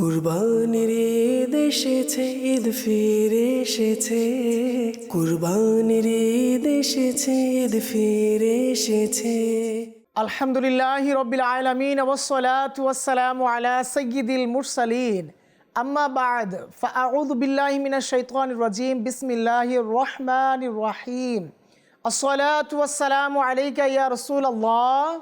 কুরবানির ঈদ এসেছে ঈদ ফিরে এসেছে কুরবানির ঈদ এসেছে ঈদ ফিরে এসেছে আলহামদুলিল্লাহ রবিল আলমিন ওসলাত ওয়াসালাম আলা সৈয়দুল মুরসালিন আম্মা বাদ ফাআউযু বিল্লাহি মিনাশ শাইতানির রাজিম বিসমিল্লাহির রহমানির রহিম الصلاة والسلام عليك يا رسول الله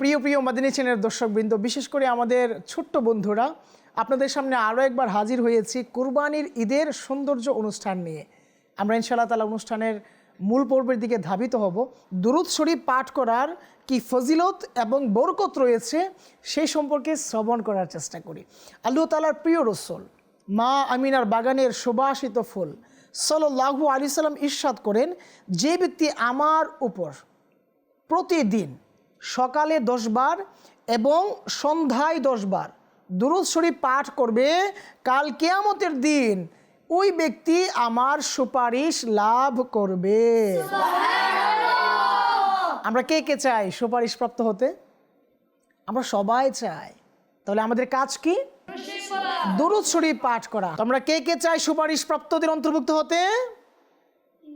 প্রিয় প্রিয় মাদিনী চ্যানেলের দর্শকবৃন্দ, বিশেষ করে আমাদের ছোট্ট বন্ধুরা, আপনাদের সামনে আরও একবার হাজির হয়েছি কুরবানির ঈদের সৌন্দর্য অনুষ্ঠান নিয়ে। আমরা ইনশাআল্লাহ তালা অনুষ্ঠানের মূল পর্বের দিকে ধাবিত হব। দুরুদ শরীফ পাঠ করার কি ফজিলত এবং বরকত রয়েছে সেই সম্পর্কে শ্রবণ করার চেষ্টা করি। আল্লাহ তালার প্রিয় রসুল, মা আমিনার বাগানের সুবাসিত ফুল সল্লাহু আলি সাল্লাম ইরশাদ করেন, যে ব্যক্তি আমার উপর প্রতিদিন সকালে দশবার এবং সন্ধ্যায় দশবার। দুরুদ শরীফ পাঠ করবে কাল কেয়ামতের দিন ওই ব্যক্তি আমার সুপারিশ লাভ করবে। আমরা কে কে চাই সুপারিশ প্রাপ্ত হতে? আমরা সবাই চাই। তাহলে আমাদের কাজ কি? দুরুদ শরীফ পাঠ করা। তো আমরা কে কে চাই সুপারিশ প্রাপ্তদের অন্তর্ভুক্ত হতে?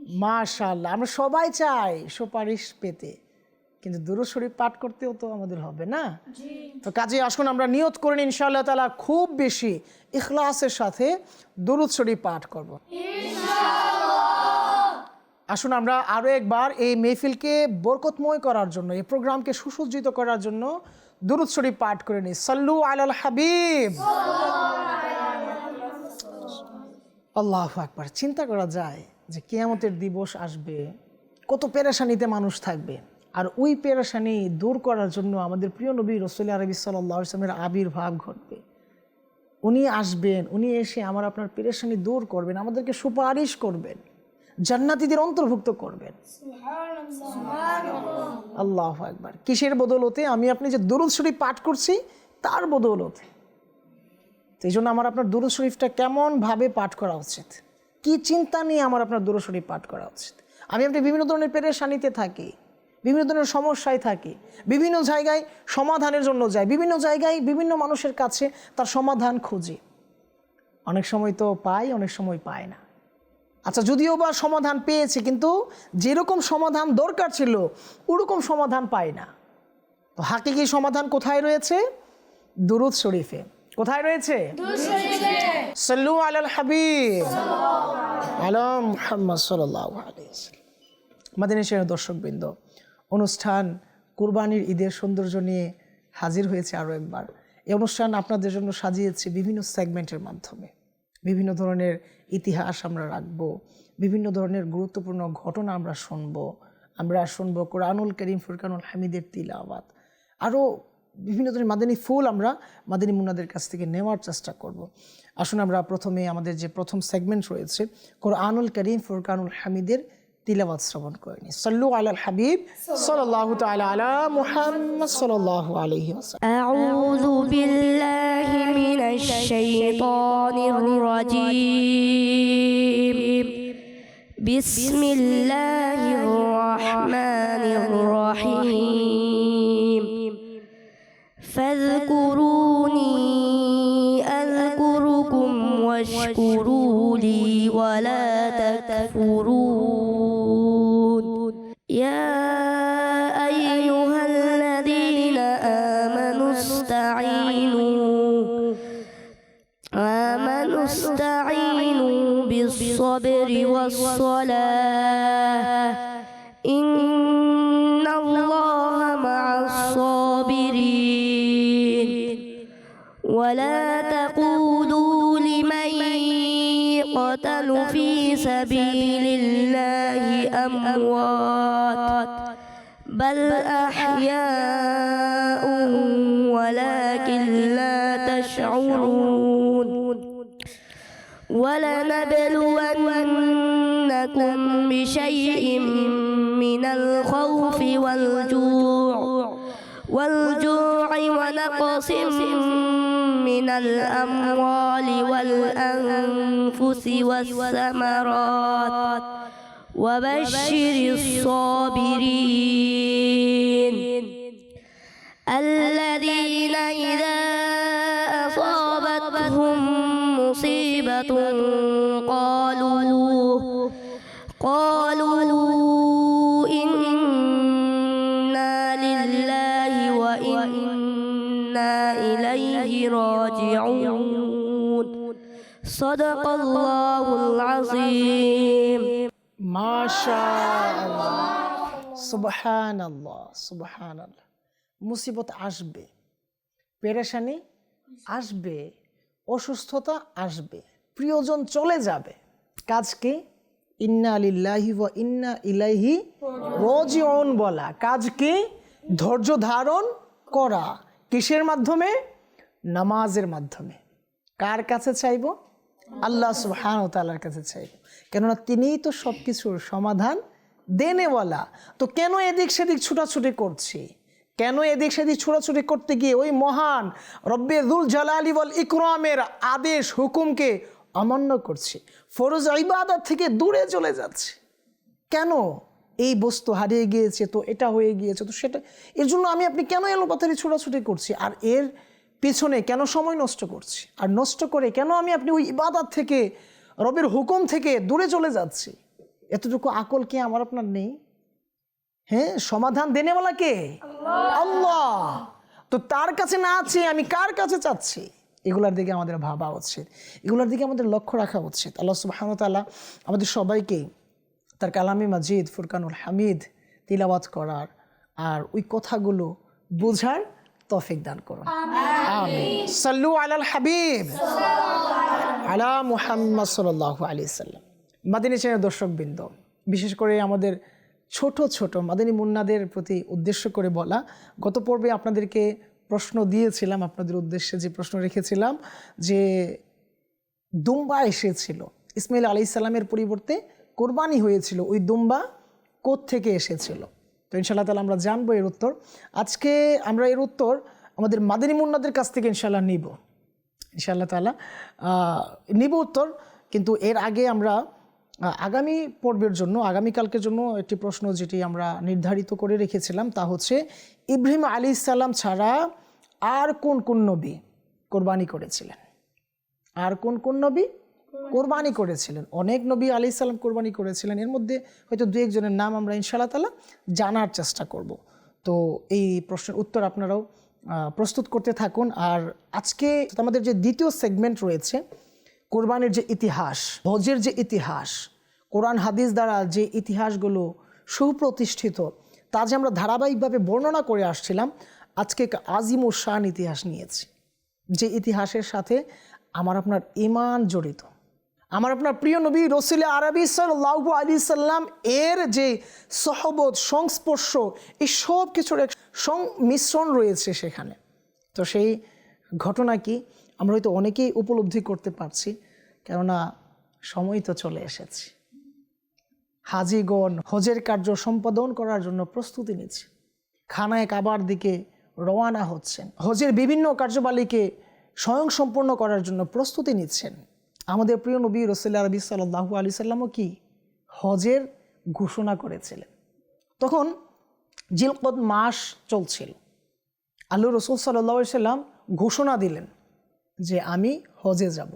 মাশাল্লাহ আমরা সবাই চাই সুপারিশ পেতে। কিন্তু দুরুদ শরীফ পাঠ করতেও তো আমাদের হবে না? তো কাজে আসুন আমরা নিয়ত করেন ইনশাআল্লাহ তালা খুব বেশি ইখলাসের সাথে দুরুদ শরীফ পাঠ করব। আসুন আমরা আরও একবার এই মেহফিলকে বরকতময় করার জন্য এই প্রোগ্রামকে সুসজ্জিত করার জন্য দুরুদ শরীফ পাঠ করে নিই। সাল্লু আলাল হাবিব। আল্লাহ আকবার। চিন্তা করা যায় যে কেয়ামতের দিবস আসবে কত পেরেশানিতে মানুষ থাকবে। আর ওই পেরেশানি দূর করার জন্য আমাদের প্রিয় নবী রসুল আরবি সাল্লাহ ইসলামের আবির্ভাব ঘটবে। উনি আসবেন উনি এসে আমার আপনার পেরেশানি দূর করবেন আমাদেরকে সুপারিশ করবেন জান্নাতিদের অন্তর্ভুক্ত করবেন। আল্লাহ একবার কিসের বদৌলতে? আমি আপনি যে দুরুদ শরীফ পাঠ করছি তার বদৌলতে। এই জন্য আমার আপনার দুরুদ শরীফটা কেমনভাবে পাঠ করা উচিত? কি চিন্তা নিয়ে আমার আপনার দুরুদ শরীফ পাঠ করা উচিত? আমি আপনি বিভিন্ন ধরনের পেরেশানিতে থাকি। বিভিন্ন ধরনের সমস্যায় থাকি। বিভিন্ন জায়গায় সমাধানের জন্য যাই। বিভিন্ন জায়গায় বিভিন্ন মানুষের কাছে তার সমাধান খুঁজি। অনেক সময় তো পাই অনেক সময় পায় না। আচ্ছা যদিও বা সমাধান পেয়েছে কিন্তু যেরকম সমাধান দরকার ছিল ওরকম সমাধান পায় না। তো হাকিকি সমাধান কোথায় রয়েছে? দুরুদ শরীফে। কোথায় রয়েছে? সাল্লু আলাল হাবিব। আলম মুহাম্মদ আলাইহি মাদিনী শেখের দর্শকবৃন্দ অনুষ্ঠান, কুরবানির ঈদের সৌন্দর্য নিয়ে হাজির হয়েছে আরও একবার। এই অনুষ্ঠান আপনাদের জন্য সাজিয়েছি বিভিন্ন সেগমেন্টের মাধ্যমে। বিভিন্ন ধরনের ইতিহাস আমরা রাখব, বিভিন্ন ধরনের গুরুত্বপূর্ণ ঘটনা আমরা শুনব। আমরা শুনব কোরআনুল করিম, ফুরকানুল হামিদের তিলাওয়াত। আরও বিভিন্ন ধরনের মাদানী ফুল আমরা মাদানী মুন্নাদের কাছ থেকে নেওয়ার চেষ্টা করব। আসুন আমরা প্রথমে আমাদের যে প্রথম সেগমেন্ট রয়েছে, কোরআনুল করিম, ফুরকানুল হামিদের তিলাওয়াত শ্রবণ করে নি সাল্লু আলাল হাবিব সাল্লাল্লাহু তাআলা আলা মুহাম্মদ সাল্লাল্লাহু আলাইহি ওয়াসাল্লাম أعوذ بالله من الشيطان الرجيم بسم الله الرحمن الرحيم فاذكروني أذكركم واشكروا لي ولا تكفرون أحياء ولكن لا تشعرون. ولنبلونكم بشيء من الخوف والجوع. والجوع ونقص من الأموال والأنفس والثمرات. وبشر الصابرين. الذين إذا أصابتهم مصيبة قالوا قالوا إنا لله وإنا إليه راجعون. صدق الله العظيم. মাশা আল্লাহ সুবহান আল্লাহ মুসিবত আসবে, পেরেশানি আসবে, অসুস্থতা আসবে, প্রিয়জন চলে যাবে। কাজ কি? ইন্না লিল্লাহি ওয়া ইন্না ইলাইহি রাজিউন বলা। কাজ কি? ধৈর্য ধারণ করা। কিসের মাধ্যমে? নামাজের মাধ্যমে। কার কাছে চাইব? আল্লাহ সুবহান তাআলার কাছে চাইব কেননা তিনিই তো সব কিছুর সমাধান দেনেওয়ালা। তো কেন এদিক সেদিক ছুটাছুটি করছি? কেন এদিক সেদিক ছোটাছুটি করতে গিয়ে ওই মহান রব্বে দুল জালালি বল ইকরামের আদেশ, হুকুমকে অমান্য করছি? ফরজ ইবাদত থেকে দূরে চলে যাচ্ছে। কেন এই বস্তু হারিয়ে গিয়েছে? তো এটা হয়ে গিয়েছে, তো সেটা এর জন্য আমি আপনি কেন এলোপাথারি ছোটাছুটি করছি? আর এর পিছনে কেন সময় নষ্ট করছি? আর নষ্ট করে কেন আমি আপনি ওই ইবাদত থেকে রবের হুকুম থেকে দূরে চলে যাচ্ছি? এতটুকু আকল কি আমার আপনার নেই? হ্যাঁ সমাধান দেনেওয়ালা কে? আল্লাহ। তো তার কাছে না আছে আমি কার কাছে চাচ্ছি? এগুলার দিকে আমাদের ভাবা উচিত। এগুলার দিকে আমাদের লক্ষ্য রাখা উচিত। আল্লাহ সুবাহানতাল্লাহ আমাদের সবাইকে তার কালামি মাজিদ ফুরকানুল হামিদ তিলাওয়াত করার আর ওই কথাগুলো বোঝার তফিক দান করুন। আমিন। সাল্লু আলাল হাবিব। আলা মুহাম্মদ সাল্লাল্লাহু আলাইহি সাল্লাম। মাদিনী চ্যানেল দর্শকবৃন্দ বিশেষ করে আমাদের ছোট ছোট মাদিনী মুন্নাদের প্রতি উদ্দেশ্য করে বলা গত পর্বে আপনাদেরকে প্রশ্ন দিয়েছিলাম আপনাদের উদ্দেশ্যে যে প্রশ্ন রেখেছিলাম যে দুম্বা এসেছিল। ইসমাইল আলি ইসাল্লামের পরিবর্তে কোরবানি হয়েছিল। ওই দুম্বা থেকে এসেছিল? তো ইনশাল্লাহ তালা আমরা জানব এর উত্তর। আজকে আমরা এর উত্তর আমাদের মাদিনী মুন্নাদের কাছ থেকে ইনশাল্লাহ নিব। ইনশাআল্লাহ তালা নিব উত্তর, কিন্তু এর আগে আমরা আগামী পর্বের জন্য আগামীকালকের জন্য একটি প্রশ্ন যেটি আমরা নির্ধারিত করে রেখেছিলাম তা হচ্ছে, ইব্রাহিম আলী ইসাল্লাম ছাড়া আর কোন কোন নবী কোরবানি করেছিলেন? আর কোন কোন নবী কোরবানি করেছিলেন। অনেক নবী আলি সাল্লাম কোরবানি করেছিলেন। এর মধ্যে হয়তো দু একজনের নাম আমরা ইনশাআল্লাহ তালা জানার চেষ্টা করব। তো এই প্রশ্নের উত্তর আপনারাও প্রস্তুত করতে থাকুন। আর আজকে আমাদের যে দ্বিতীয় সেগমেন্ট রয়েছে, কোরবানির যে ইতিহাস, হজের যে ইতিহাস, কোরআন হাদিস দ্বারা যে ইতিহাসগুলো সুপ্রতিষ্ঠিত, তা যে আমরা ধারাবাহিকভাবে বর্ণনা করে আসছিলাম, আজকে আজিম ও শান ইতিহাস নিয়েছি। যে ইতিহাসের সাথে আমার আপনার ইমান জড়িত। আমার আপনার প্রিয় নবী রসুল আরবি সাল্লাহু আলী সাল্লাম এর যে সহবত, সংস্পর্শ, এই সব কিছুর এক সংমিশ্রণ রয়েছে সেখানে। তো সেই ঘটনা কি আমরা হয়তো অনেকেই উপলব্ধি করতে পারছি, কেননা সময় তো চলে এসেছে। হাজিগণ হজের কার্য সম্পাদন করার জন্য প্রস্তুতি নিচ্ছে। খানায় কাবার দিকে রওয়ানা হচ্ছেন। হজের বিভিন্ন কার্যবালীকে স্বয়ং সম্পূর্ণ করার জন্য প্রস্তুতি নিচ্ছেন। আমাদের প্রিয় নবী রসুল্লা রবি সাল্লাহু আলি সাল্লামও কি? হজের ঘোষণা করেছিলেন। তখন জিলকদ মাস চলছিল। আল্লু রসুল সাল্লাহ সাল্লাম ঘোষণা দিলেন যে আমি হজে যাব।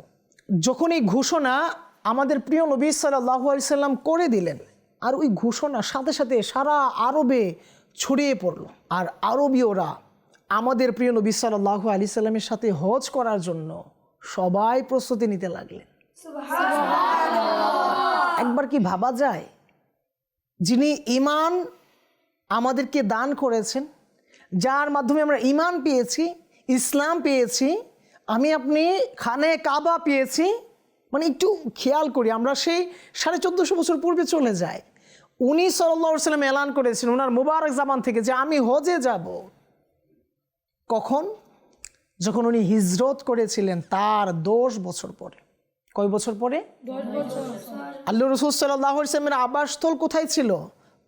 যখন এই ঘোষণা আমাদের প্রিয় নবী সাল্লাহ সাল্লাম করে দিলেন, আর ওই ঘোষণা সাথে সাথে সারা আরবে ছড়িয়ে পড়ল। আর আরবীয়রা আমাদের প্রিয় নবী সাল্লাহ আলি সাল্লামের সাথে হজ করার জন্য সবাই প্রস্তুতি নিতে লাগলেন। একবার কি ভাবা যায়? যিনি ইমান আমাদেরকে দান করেছেন যার মাধ্যমে আমরা ইমান পেয়েছি ইসলাম পেয়েছি আমি আপনি খানে কাবা পেয়েছি মানে একটু খেয়াল করি আমরা সেই সাড়ে চোদ্দোশো বছর পূর্বে চলে যাই। উনি সাল্লাহ সাল্লাম এলান করেছেন ওনার মুবারক জামান থেকে যে আমি হজে যাব। কখন? যখন উনি হিজরত করেছিলেন তার দশ বছর পরে। কয় বছর পরে? আল্লাহ রসুল সাল্লাহ ইসলামের আবাসস্থল কোথায় ছিল?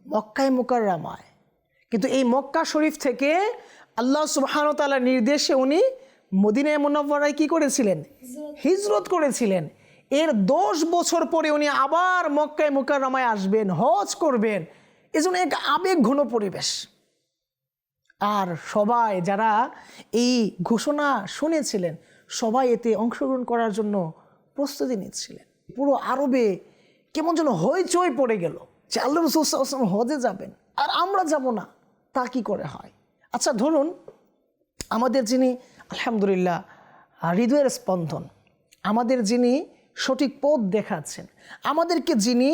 মক্কায় মুকাররামায়। কিন্তু এই মক্কা শরীফ থেকে আল্লাহ সুবহান তালার নির্দেশে উনি মদিনায় মুনব্বরায় কি করেছিলেন? হিজরত করেছিলেন। এর দশ বছর পরে উনি আবার মক্কায় মুকাররামায় আসবেন হজ করবেন। এজন্য এক আবেগ ঘন পরিবেশ। আর সবাই যারা এই ঘোষণা শুনেছিলেন, সবাই এতে অংশগ্রহণ করার জন্য প্রস্তুতি নিচ্ছিলেন। পুরো আরবে কেমন যেন হইচই পড়ে গেল। যে আল্লাহ হজে যাবেন, আর আমরা যাব না, তা কি করে হয়? আচ্ছা ধরুন আমাদের যিনি, আলহামদুলিল্লাহ, হৃদয়ের স্পন্দন, আমাদের যিনি সঠিক পথ দেখাচ্ছেন, আমাদেরকে যিনি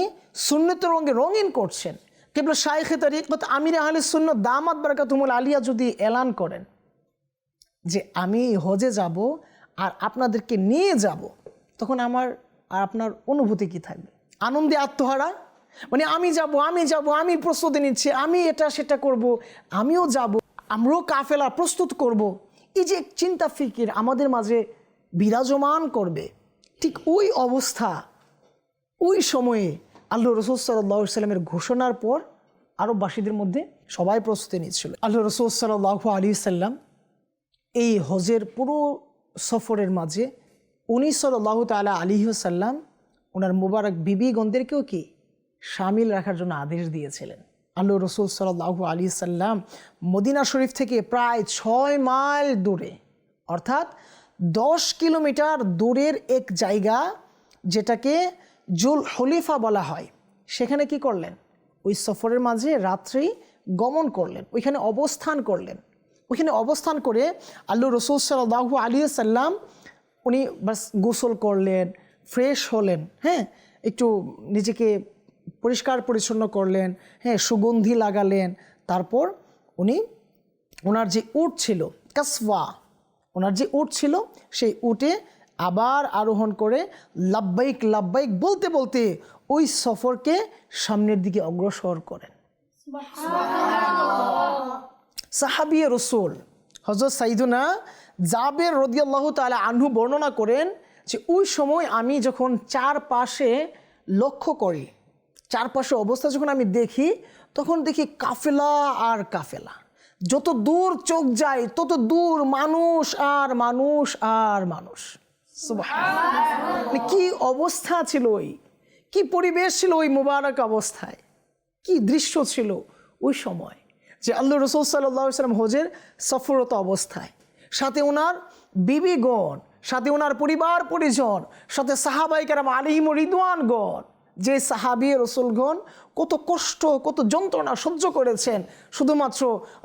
শূন্যত রঙে রঙিন করছেন কেবল শাইখে তারিকত আমির আহলে শূন্য দামাত বারাকাতুমুল আলিয়া যদি এলান করেন যে আমি হজে যাব আর আপনাদেরকে নিয়ে যাব, তখন আমার আর আপনার অনুভূতি কি থাকবে? আনন্দে আত্মহারা? মানে আমি যাব আমি যাব, আমি প্রস্তুতি নিচ্ছি, আমি এটা সেটা করব, আমিও যাব, আমরাও কাফেলা প্রস্তুত করব। এই যে চিন্তা ফিকির আমাদের মাঝে বিরাজমান করবে, ঠিক ওই অবস্থা, ওই সময়ে আল্লাহ রসুল সাল্লাহ ঘোষণার পর আরববাসীদের মধ্যে সবাই প্রস্তুতি নিচ্ছিল। আল্লাহ রসুল সাল্লাহ আলী সাল্লাম এই হজের পুরো সফরের মাঝে উনি সাল্লাহ তালা আলী সাল্লাম ওনার মুবারক বিবিগণদেরকেও কি সামিল রাখার জন্য আদেশ দিয়েছিলেন। আল্লাহ রসুল সাল্লাহ আলী সাল্লাম মদিনা শরীফ থেকে প্রায় ছয় মাইল দূরে, অর্থাৎ দশ কিলোমিটার দূরের এক জায়গা যেটাকে জুল হলিফা বলা হয়। সেখানে কি করলেন? ওই সফরের মাঝে রাত্রি গমন করলেন। ওইখানে অবস্থান করলেন। ওইখানে অবস্থান করে আল্লু রসুল সাল্লাহু আলী সাল্লাম উনি বাস গোসল করলেন, ফ্রেশ হলেন হ্যাঁ? একটু নিজেকে পরিষ্কার পরিচ্ছন্ন করলেন হ্যাঁ? সুগন্ধি লাগালেন। তারপর উনি ওনার যে উট ছিল, কাসওয়া ওনার যে উট ছিল, সেই উটে আবার আরোহণ করে লাব্বাইক লাব্বাইক বলতে বলতে ওই সফরকে সামনের দিকে অগ্রসর করেন। সাহাবি রসুল হজরত সাইদুনা জাবের রদিয়াল্লাহ তালা আনহু বর্ণনা করেন যে ওই সময় আমি যখন চারপাশে লক্ষ্য করি চারপাশে অবস্থা যখন আমি দেখি তখন দেখি কাফেলা আর কাফেলা। যত দূর চোখ যায় তত দূর মানুষ আর মানুষ আর মানুষ। মানে কি অবস্থা ছিল ওই? কি পরিবেশ ছিল ওই মুবারক অবস্থায়? কি দৃশ্য ছিল ওই সময়? যে আল্লাহ রসুল সাল্লাম হজের সফরত অবস্থায়। সাথে ওনার বিবিগণ সাথে ওনার পরিবার পরিজন, সাথে সাহাবাইকার আলিম রিদওয়ানগণ যে সাহাবি রসুলগণ কত কষ্ট, কত যন্ত্রণা সহ্য করেছেন। শুধুমাত্র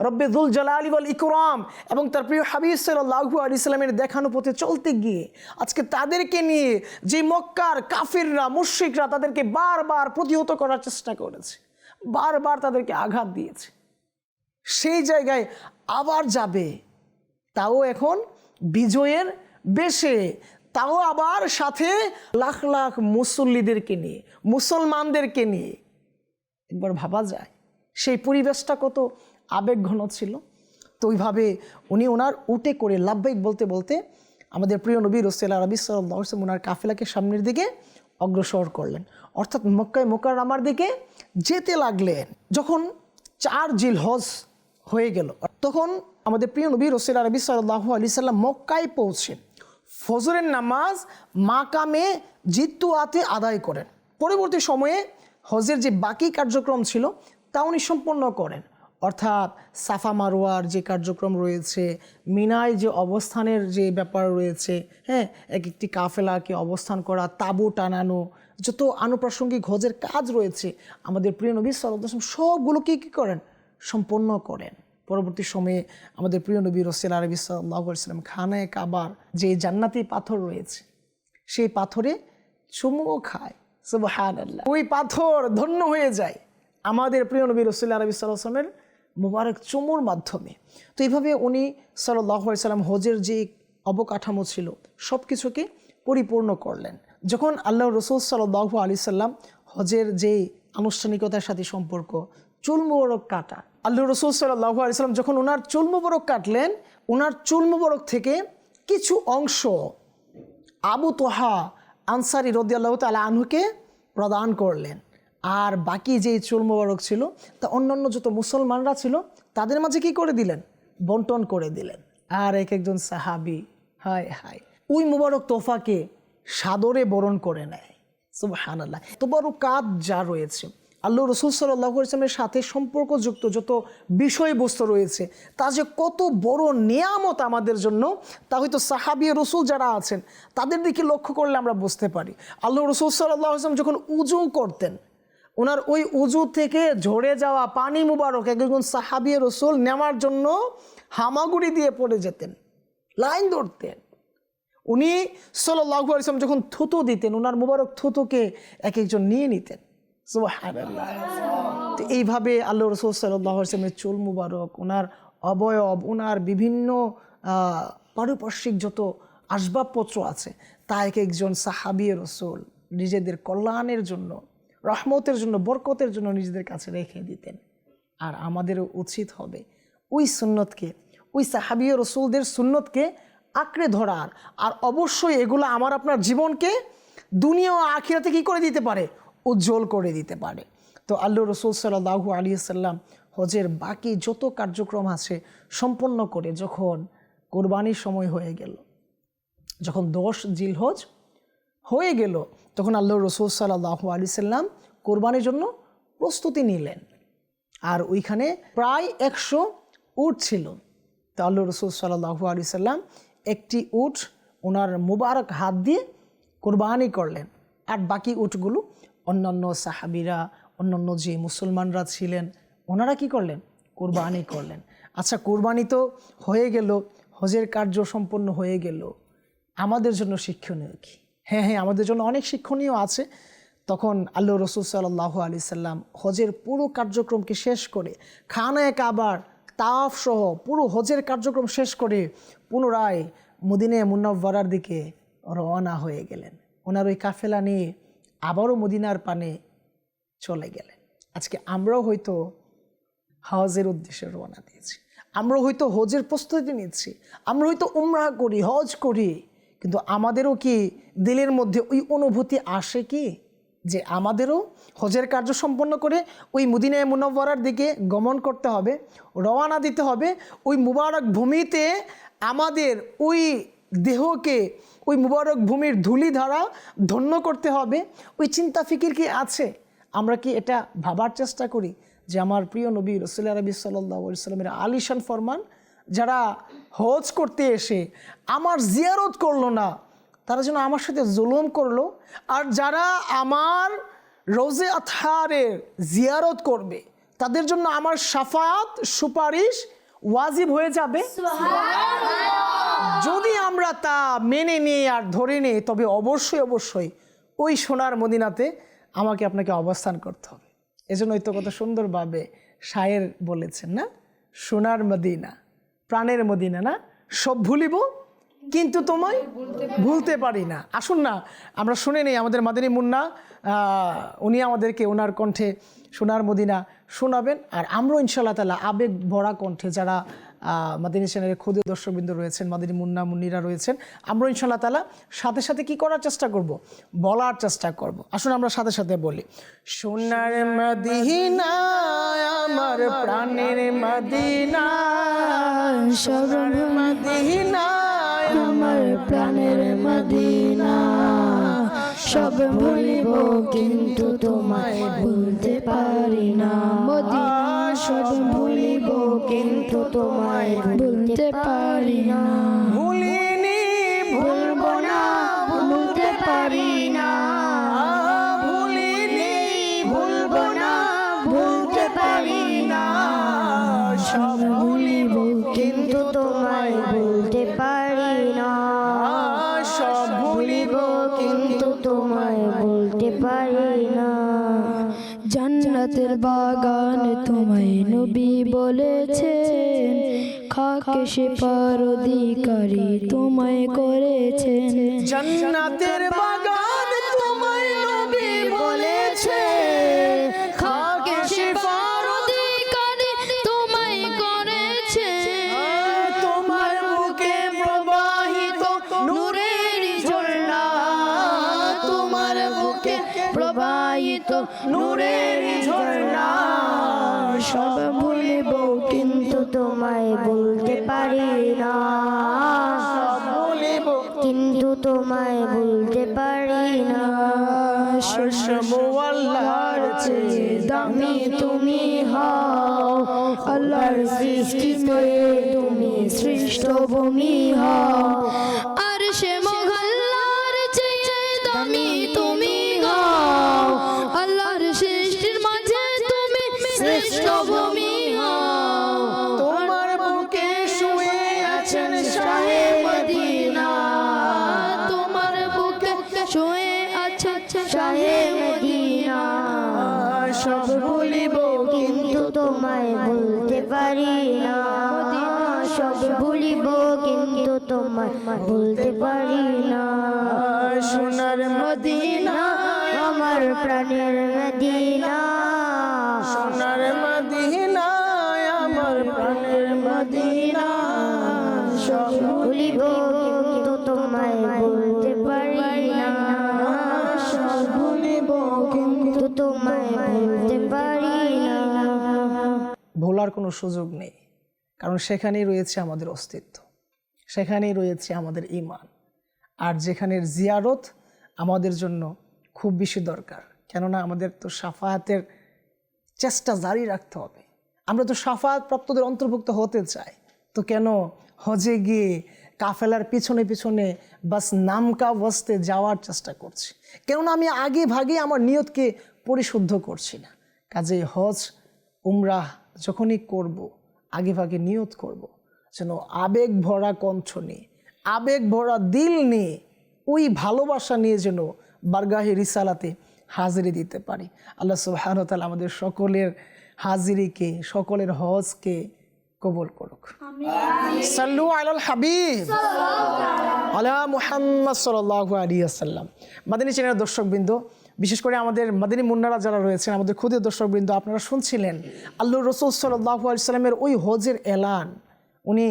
রব্বেদুল জালালি ওয়াল ইকরাম এবং তার প্রিয় হাবিব সাল্লাহু আলি সাল্লামের দেখানো পথে চলতে গিয়ে আজকে তাদেরকে নিয়ে যে মক্কার কাফিররা, মুশ্রিকরা তাদেরকে বারবার প্রতিহত করার চেষ্টা করেছে, বারবার তাদেরকে আঘাত দিয়েছে। সেই জায়গায় আবার যাবে, তাও এখন বিজয়ের বেশে তাও আবার সাথে লাখ লাখ মুসল্লিদেরকে নিয়ে, মুসলমানদেরকে নিয়ে। একবার ভাবা যায়, সেই পরিবেশটা কত আবেগঘন ছিল। তো ওইভাবে উনি ওনার উটে করে লাভবাইক বলতে বলতে আমাদের প্রিয় নবী রসেল আরবি সাল্লাম ওনার কাফেলাকে সামনের দিকে অগ্রসর করলেন। অর্থাৎ মক্কায় মোকার আমার দিকে যেতে লাগলেন। যখন চার জিল হজ হয়ে গেল, তখন আমাদের প্রিয় নবী রসেল আরবি সাল্লাহ আলি সাল্লাম মক্কায় পৌঁছেন। ফজরের নামাজ মাকামে জিত্তুয়াতে আদায় করেন। পরবর্তী সময়ে হজের যে বাকি কার্যক্রম ছিল তা উনি সম্পন্ন করেন। অর্থাৎ সাফা মারোয়ার যে কার্যক্রম রয়েছে, মিনায় যে অবস্থানের যে ব্যাপার রয়েছে হ্যাঁ এক একটি কাফেলাকে অবস্থান করা, তাবু টানানো, যত আনুপ্রাসঙ্গিক হজের কাজ রয়েছে, আমাদের প্রিয় নবী সাল্লাম সবগুলোকে কী করেন? সম্পন্ন করেন। পরবর্তী সময়ে আমাদের প্রিয় নবী রসেল আরবি সাল্লাম খানায় কাবার যে জান্নাতি পাথর রয়েছে, সেই পাথরে চুমুও খায়, সুবহানাল্লাহ। ওই পাথর ধন্য হয়ে যায় আমাদের প্রিয় নবী রসুল্লাহ আরবি সাল্লামের মুবারক চুমুর মাধ্যমে। তো এইভাবে উনি সাল্লাহ সাল্লাম হজের যে অবকাঠামো ছিল সব কিছুকে পরিপূর্ণ করলেন। যখন আল্লাহ রসুল সাল্লাহ আলি সাল্লাম হজের যে আনুষ্ঠানিকতার সাথে সম্পর্ক চুল মুবরক কাটা। আল্লাহ রসুল সাল্লাহ আলি সাল্লাম যখন ওনার চুল মুবরক কাটলেন ওনার চুল মুবরক থেকে কিছু অংশ আবু তোহা আনসারি রদিয়াল্লাহ তালা আনহুকে প্রদান করলেন। আর বাকি যেই চুল মোবারক ছিল, তা অন্যান্য যত মুসলমানরা ছিল, তাদের মাঝে কি করে দিলেন? বন্টন করে দিলেন। আর এক একজন সাহাবি, হায় হায়, ওই মুবারক তোফাকে সাদরে বরণ করে নেয়। সুবহানাল্লাহ। তো বড় কাজ যা রয়েছে আল্লাহ রসুল সাল্লাহ ইসলামের সাথে সম্পর্কযুক্ত যত বিষয়বস্তু রয়েছে, তা যে কত বড় নিয়ামত আমাদের জন্য, তা হয়তো সাহাবি রসুল যারা আছেন, তাদের দিকে লক্ষ্য করলে আমরা বুঝতে পারি আল্লাহ রসুল সাল্লাহ ইসলাম যখন উজু করতেন, ওনার ওই উজু থেকে ঝরে যাওয়া পানি মুবারক একজন সাহাবি রসুল নেওয়ার জন্য হামাগুড়ি দিয়ে পড়ে যেতেন, লাইন ধরতেন উনি সাল্লাহু আলিয়াম যখন থুতু দিতেন, ওনার মুবারক থুতুকে এক একজন নিয়ে নিতেন। তো এইভাবে আল্লাহ রসুল সাল্লাহ আসলামের চুল মুবারক ওনার অবয়ব ওনার বিভিন্ন পারিপার্শ্বিক যত আসবাবপত্র আছে তা এক একজন সাহাবি রসুল নিজেদের কল্যাণের জন্য রহমতের জন্য বরকতের জন্য নিজেদের কাছে রেখে দিতেন। আর আমাদেরও উচিত হবে ওই সুন্নতকে ওই সাহাবীয় রসুলদের সুন্নতকে আঁকড়ে ধরার। আর অবশ্যই এগুলো আমার আপনার জীবনকে দুনিয়া ও আখিরাতে কী করে দিতে পারে? উজ্জ্বল করে দিতে পারে। তো আল্লাহ রসুল সাল্লাহু আলী সাল্লাম হজের বাকি যত কার্যক্রম আছে সম্পন্ন করে যখন কোরবানির সময় হয়ে গেল, যখন দশ জিল জিলহজ হয়ে গেল, তখন আল্লাহ রসুল সাল্লাহ আলি সাল্লাম কোরবানির জন্য প্রস্তুতি নিলেন। আর ওইখানে প্রায় একশো উট ছিল। তো আল্লাহ রসুল সাল্লাহ আলি সাল্লাম একটি উট ওনার মুবারক হাত দিয়ে কোরবানি করলেন। আর বাকি উটগুলো অন্যান্য সাহাবিরা, অন্যান্য যে মুসলমানরা ছিলেন, ওনারা কি করলেন? কোরবানি করলেন। আচ্ছা কোরবানি তো হয়ে গেল, হজের কার্য সম্পন্ন হয়ে গেল। আমাদের জন্য শিক্ষণীয় কি? হ্যাঁ হ্যাঁ আমাদের জন্য অনেক শিক্ষণীয় আছে। তখন আল্লাহ রসুল সাল্লাহ আলি সাল্লাম হজের পুরো কার্যক্রমকে শেষ করে, খানায় কাবার তাফ সহ পুরো হজের কার্যক্রম শেষ করে পুনরায় মদিনে মুন্নবরার দিকে রওনা হয়ে গেলেন। ওনার ওই কাফেলা নিয়ে আবারও মদিনার পানে চলে গেলেন। আজকে আমরাও হয়তো হজের উদ্দেশ্যে রওনা দিয়েছি। আমরা হয়তো হজের প্রস্তুতি নিচ্ছি। আমরা হয়তো উমরা করি, হজ করি। কিন্তু আমাদেরও কি দিলের মধ্যে ওই অনুভূতি আসে কি? যে আমাদেরও হজের কার্য সম্পন্ন করে ওই মুদিনায় মুনব্বরার দিকে গমন করতে হবে, রওনা দিতে হবে। ওই মুবারক ভূমিতে আমাদের ওই দেহকে ওই মুবারক ভূমির ধুলি ধারা ধন্য করতে হবে, ওই চিন্তা ফিকির কি আছে? আমরা কি এটা ভাবার চেষ্টা করি যে আমার প্রিয় নবী রসুল্লা রবি সাল্লামের আলিশান ফরমান যারা হজ করতে এসে আমার জিয়ারত করল না, তারা যেন আমার সাথে জুলুম করল আর যারা আমার রোজে আথারের জিয়ারত করবে, তাদের জন্য আমার সাফাত সুপারিশ ওয়াজিব হয়ে যাবে? যদি আমরা তা মেনে নিই আর ধরে নিই তবে অবশ্যই অবশ্যই ওই সোনার মদিনাতে আমাকে আপনাকে অবস্থান করতে হবে। এজন্যই তো কত সুন্দরভাবে শায়ের বলেছেন না? সোনার মদিনা প্রাণের মদিনা না? সব ভুলিব কিন্তু তোমায় ভুলতে পারি না। আসুন না আমরা শুনে নেই আমাদের মাদিনী মুন্না উনি আমাদেরকে ওনার কণ্ঠে সোনার মদিনা শোনাবেন। আর আমরাও ইনশাল্লাহ তালা আবেগ ভরা কণ্ঠে যারা মাদিনী চ্যানেলের ক্ষুদে দর্শকবৃন্দ রয়েছেন, মাদিনী মুন্না মুন্নিরা রয়েছেন আমরা ইনশাল্লাহ তালা সাথে সাথে কি করার চেষ্টা করব? বলার চেষ্টা করব। আসুন আমরা সাথে সাথে বলি, সোনার মদিনা আমার প্রাণের মদিনা আমার প্রাণের মদিনা সব ভুলিব কিন্তু তোমায় ভুলতে পারি না। মদিনা সব ভুলিব কিন্তু তোমায় ভুলতে পারি না। ভুলিনি ভুলব না ভুলতে পারি না। ভুলিনি ভুলব না ভুলতে পারি না। সব ভুলিব কিন্তু তোমায় ভুলতে পারি কিন্তু তোমায় বলতে পারি না। জান্নাতের বাগান তোমায় নবী বলেছেন, খাকে সে পার অধিকারী তোমায় করেছেন। জান্নাতের বাগান তুমি হও আল্লাহর সৃষ্টিতে তুমি সৃষ্ট ভূমি হও। বলতে পারি না। সোনার মদিনা আমার প্রাণের মদিনা। সোনার মদিনায় আমার প্রাণের মদিনা। সব ভুলিব কিন্তু তোমায় বলতে পারি না। সব ভুলিব কিন্তু তোমায় বলতে পারি না। ভোলার কোনো সুযোগ নেই কারণ সেখানেই রয়েছে আমাদের অস্তিত্ব। সেখানেই রয়েছে আমাদের ইমান আর যেখানের জিয়ারত আমাদের জন্য খুব বেশি দরকার। কেননা আমাদের তো সাফাহাতের চেষ্টা জারি রাখতে হবে। আমরা তো সাফাহাত প্রাপ্তদের অন্তর্ভুক্ত হতে চাই। তো কেন হজে গিয়ে কাফেলার পিছনে পিছনে বাস নামকা বসতে যাওয়ার চেষ্টা করছি? কেননা আমি আগে ভাগে আমার নিয়তকে পরিশুদ্ধ করছি না। কাজে হজ, উমরাহ যখনই করব, আগে ভাগে নিয়ত করব। যেন আবেগ ভরা কণ্ঠ নিয়ে আবেগ ভরা দিল নিয়ে ওই ভালোবাসা নিয়ে যেন বারগাহে রিসালাতে হাজিরি দিতে পারি। আল্লাহ সুবহানাহু ওয়া আমাদের সকলের হাজিরিকে সকলের হজকে কবল করুক। সাল্লু আলাল হাবিব। আলা মুহাম্মদ সাল্লাল্লাহু আলাইহি ওয়াসাল্লাম। মাদানী চ্যানেলের দর্শকবৃন্দ বিশেষ করে আমাদের মাদিনী মুন্নারা যারা রয়েছেন আমাদের ক্ষুদে দর্শকবৃন্দ আপনারা শুনছিলেন আল্লাহ রসুল সাল্লাহু আলি সাল্লামের ওই হজের এলান উনি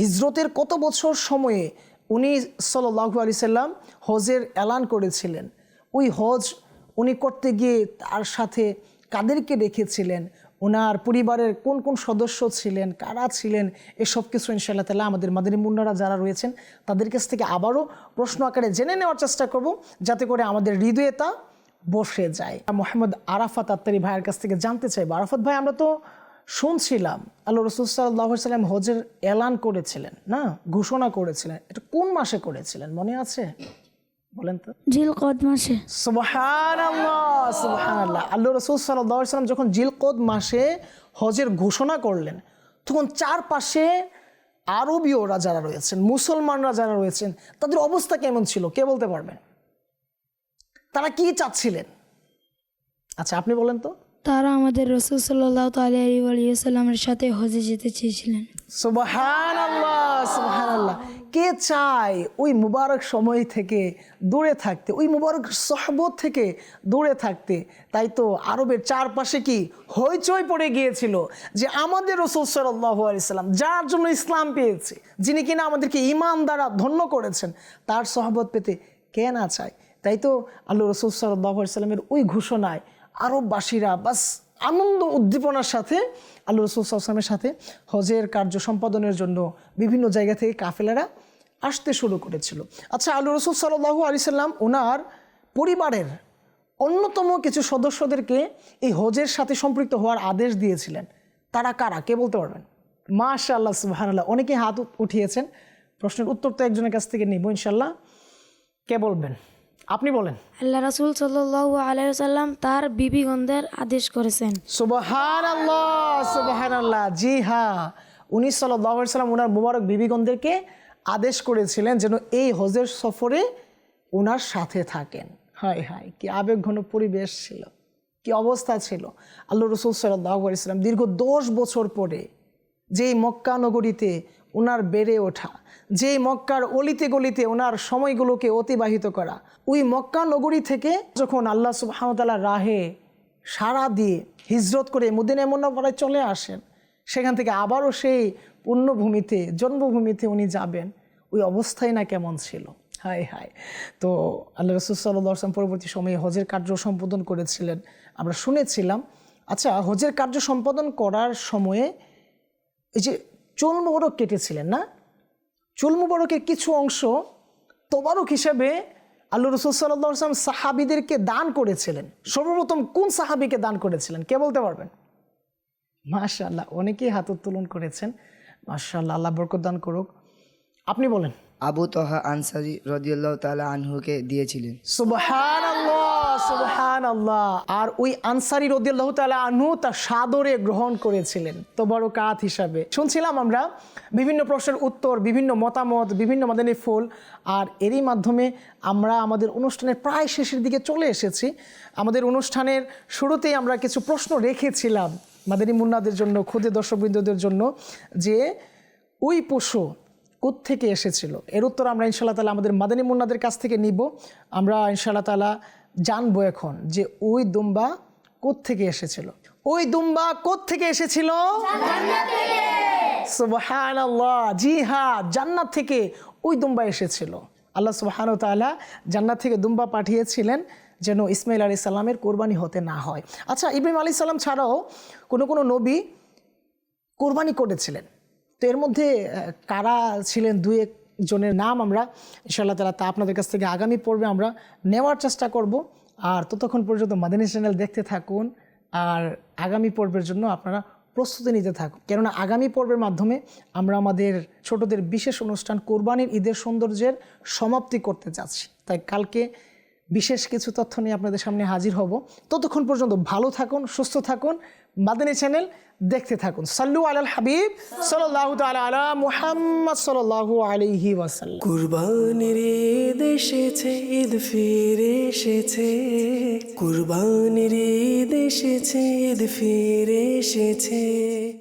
হিজরতের কত বছর সময়ে উনি সাল্লাহু আলি সাল্লাম হজের এলান করেছিলেন। ওই হজ উনি করতে গিয়ে তার সাথে কাদেরকে রেখেছিলেন? ওনার পরিবারের কোন কোন সদস্য ছিলেন? কারা ছিলেন? এসব কিছু ইনশাআল্লাহ তালা আমাদের মাদানী মুন্নারা যারা রয়েছেন, তাদের কাছ থেকে আবারও প্রশ্ন আকারে জেনে নেওয়ার চেষ্টা করব, যাতে করে আমাদের হৃদয়ে তা বসে যায়। মোহাম্মদ আরাফাত আত্তারি ভাইয়ের কাছ থেকে জানতে চাইব। আরাফাত ভাই, আমরা তো শুনছিলাম আল্লাহ রসুল সাল্লাহ সাল্লাম হজের এলান করেছিলেন না? ঘোষণা করেছিলেন। এটা কোন মাসে করেছিলেন মনে আছে? বলেন তো। জিলকদ মাসে। সুবহান আল্লাহ সুবহান আল্লাহ রসুল সাল্লাম যখন জিলকদ মাসে হজের ঘোষণা করলেন তখন চারপাশে আরবীয়রা যারা রয়েছেন মুসলমানরা যারা রয়েছেন তাদের অবস্থা কেমন ছিল? কে বলতে পারবেন? তারা কি চাচ্ছিলেন? আচ্ছা আপনি বলেন তো। তারা আমাদের রসুল সাল্লাহ তালিয়াল্লামের সাথে হজে যেতে চেয়েছিলেন। সুবহান আল্লাহ আল্লাহ কে চায় ওই মুবারক সময় থেকে দূরে থাকতে, ওই মুবারক সহবত থেকে দূরে থাকতে? তাই তো আরবের চারপাশে কি হইচই পড়ে গিয়েছিল যে আমাদের রসুল সাল্লাহ আলিয়াল্লাম যার জন্য ইসলাম পেয়েছে, যিনি কিনা আমাদেরকে ইমান দ্বারা ধন্য করেছেন, তার সহবত পেতে কে না চায়? তাই তো আল্লাহ রসুল সাল্লাহ সাল্লামের ওই ঘোষণায় আরববাসীরা, বাস আনন্দ উদ্দীপনার সাথে, আল্লাহ রসুল সাল্লামের সাথে হজের কার্য সম্পাদনের জন্য বিভিন্ন জায়গা থেকে কাফেলারা আসতে শুরু করেছিল। আচ্ছা আল্লাহ রসুল সাল্লাহু আলি সাল্লাম ওনার পরিবারের অন্যতম কিছু সদস্যদেরকে এই হজের সাথে সম্পৃক্ত হওয়ার আদেশ দিয়েছিলেন। তারা কারা? কে বলতে পারবেন? মাশা আল্লাহ সুবাহান্লাহ অনেকে হাত উঠিয়েছেন। প্রশ্নের উত্তর তো একজনের কাছ থেকে নিব ইনশাল্লাহ কে বলবেন? আপনি বলেন। আল্লাহ রাসুল সাল্লাহ আলাইসাল্লাম তার বিবিগণদের আদেশ করেছেন। সুবাহান আল্লাহ সুবাহান আল্লাহ জি হ্যাঁ উনি সাল্লাম ওনার মুবারক বিবিগণদেরকে আদেশ করেছিলেন যেন এই হজের সফরে ওনার সাথে থাকেন। হায় হায় কি আবেগঘন পরিবেশ ছিল কি অবস্থা ছিল। আল্লাহ রসুল সাল্লাহ ইসলাম দীর্ঘ দশ বছর পরে যেই মক্কা নগরীতে ওনার বেড়ে ওঠা যেই মক্কার অলিতে গলিতে ওনার সময়গুলোকে অতিবাহিত করা। ওই মক্কা নগরী থেকে যখন আল্লাহ সুবাহতাল্লাহ রাহে সারা দিয়ে হিজরত করে মদিনা মুন্নাপাড়ায় চলে আসেন, সেখান থেকে আবারও সেই পুণ্যভূমিতে, জন্মভূমিতে উনি যাবেন। ওই অবস্থাই না কেমন ছিল? হায় হায়। তো আল্লাহ রসুল সাল্লাম পরবর্তী সময়ে হজের কার্য সম্পাদন করেছিলেন। আমরা শুনেছিলাম আচ্ছা হজের কার্য সম্পাদন করার সময়ে এই যে চুল মোবারক কেটেছিলেন না? চুল মুবারকের কিছু অংশ তোবারক হিসেবে আল্লাহ রসুল সাল্লাহ আসলাম সাহাবিদেরকে দান করেছিলেন। সর্বপ্রথম কোন সাহাবিকে দান করেছিলেন? কে বলতে পারবেন? মাশাল্লাহ অনেকেই হাত উত্তোলন করেছেন। মাশাল্লাহ আল্লাহ বরকত দান করুক। আপনি বলেন। আবু তহা আনসারি রদিয়াল্লাহ তাআলা আনহুকে দিয়েছিলেন। সুবাহ সুবহান আল্লাহ আর ওই আনসারি রদিয়াল্লাহ তাআলা আনহু তা সাদরে গ্রহণ করেছিলেন। তবরকাত হিসাবে। শুনছিলাম আমরা বিভিন্ন প্রশ্নের উত্তর, বিভিন্ন মতামত, বিভিন্ন মাদানী ফুল। আর এরই মাধ্যমে আমরা আমাদের অনুষ্ঠানের প্রায় শেষের দিকে চলে এসেছি। আমাদের অনুষ্ঠানের শুরুতেই আমরা কিছু প্রশ্ন রেখেছিলাম মাদানী মুন্নাদের জন্য, ক্ষুদে দর্শকবৃন্দদের জন্য, যে ওই পশু থেকে এসেছিল? এর উত্তর আমরা ইনশাল্লাহ তালা আমাদের মাদানী মুন্নাদের কাছ থেকে নিব। আমরা ইনশাল্লাহ তালা জানব এখন যে ওই দুম্বা থেকে এসেছিল। ওই দুম্বা থেকে এসেছিল? সুবহান আল্লাহ জি হ্যাঁ জান্নাত থেকে ওই দুম্বা এসেছিল। আল্লাহ সুবহান তাআলা জান্নাত থেকে দুম্বা পাঠিয়েছিলেন যেন ইসমাইল আলী সাল্লামের কোরবানি হতে না হয়। আচ্ছা ইব্রাহিম আলী সাল্লাম ছাড়াও কোনো কোনো নবী কোরবানি করেছিলেন। তো এর মধ্যে কারা ছিলেন দুই এক জনের নাম আমরা ইনশাআল্লাহ তালা তা আপনাদের কাছ থেকে আগামী পর্বে আমরা নেওয়ার চেষ্টা করব। আর ততক্ষণ পর্যন্ত মাদানী চ্যানেল দেখতে থাকুন আর আগামী পর্বের জন্য আপনারা প্রস্তুতি নিতে থাকুন। কেননা আগামী পর্বের মাধ্যমে আমরা আমাদের ছোটদের বিশেষ অনুষ্ঠান কোরবানির ঈদের সৌন্দর্যের সমাপ্তি করতে যাচ্ছি। তাই কালকে বিশেষ কিছু তথ্য নিয়ে আপনাদের সামনে হাজির হব। ততক্ষণ পর্যন্ত ভালো থাকুন, সুস্থ থাকুন। মাদানী চ্যানেল দেখতে থাকুন। সাল্লু আলাল হাবিব সাল্লাহ তালা আলা মুহাম্মদ, সাল্লাল্লাহু আলাইহি ওয়াসাল্লাম। কুরবানির ঈদ ঈদ ফিরে এসেছে। কুরবানির ঈদ ঈদ ফিরে এসেছে।